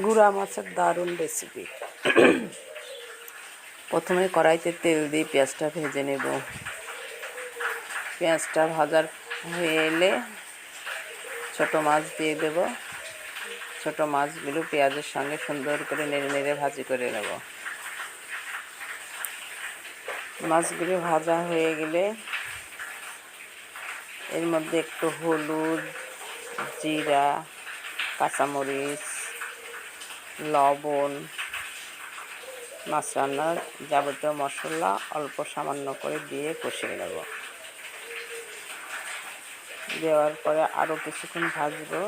গুড়া মাছের দারুণ রেসিপি প্রথমে কড়াইতে তেল দিয়ে পেঁয়াজটা ভেজে নেব। পেঁয়াজটা ভাজার হয়ে এলে ছোটো মাছ দিয়ে দেব। ছোটো মাছগুলো পেঁয়াজের সঙ্গে সুন্দর করে নেড়ে নেড়ে ভাজি করে নেব। মাছগুলো ভাজা হয়ে গেলে এর মধ্যে একটু হলুদ, জিরা, কাঁচামরিচ লবণ মাছ রান্নার যাবতীয় মশলা অল্প সামান্য করে দিয়ে কষিয়ে নেব। দেওয়ার পরে আরও কিছুক্ষণ ভাজবো।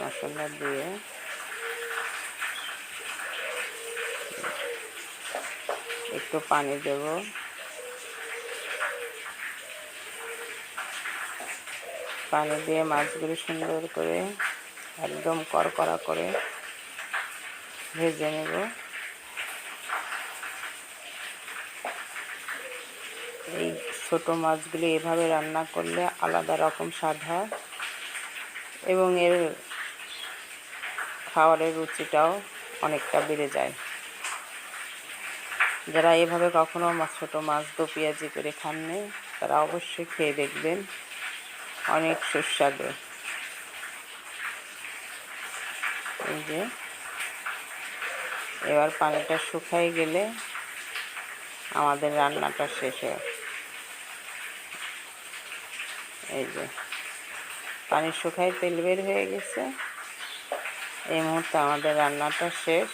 মশলা দিয়ে একটু পানি দেব। পানি দিয়ে মাছগুলো সুন্দর করে একদম কড়কড়া করে ভেজে নেব। এই ছোট মাছগুলি এভাবে রান্না করলে আলাদা রকম স্বাদ হয় এবং এর খাবারের রুচিটাও অনেকটা বেড়ে যায়। যারা এভাবে কখনো ছোটো মাছ দো পেঁয়াজি করে খাননি, তারা অবশ্যই খেয়ে দেখবেন। অনেক সুস্বাদু। এই যে, এবার পানিটা শুকাই গেলে আমাদের রান্নাটা শেষ হয়। এই যে, পানি শুকাই তেল বের হয়ে গেছে। এই মুহূর্তে আমাদের রান্নাটা শেষ।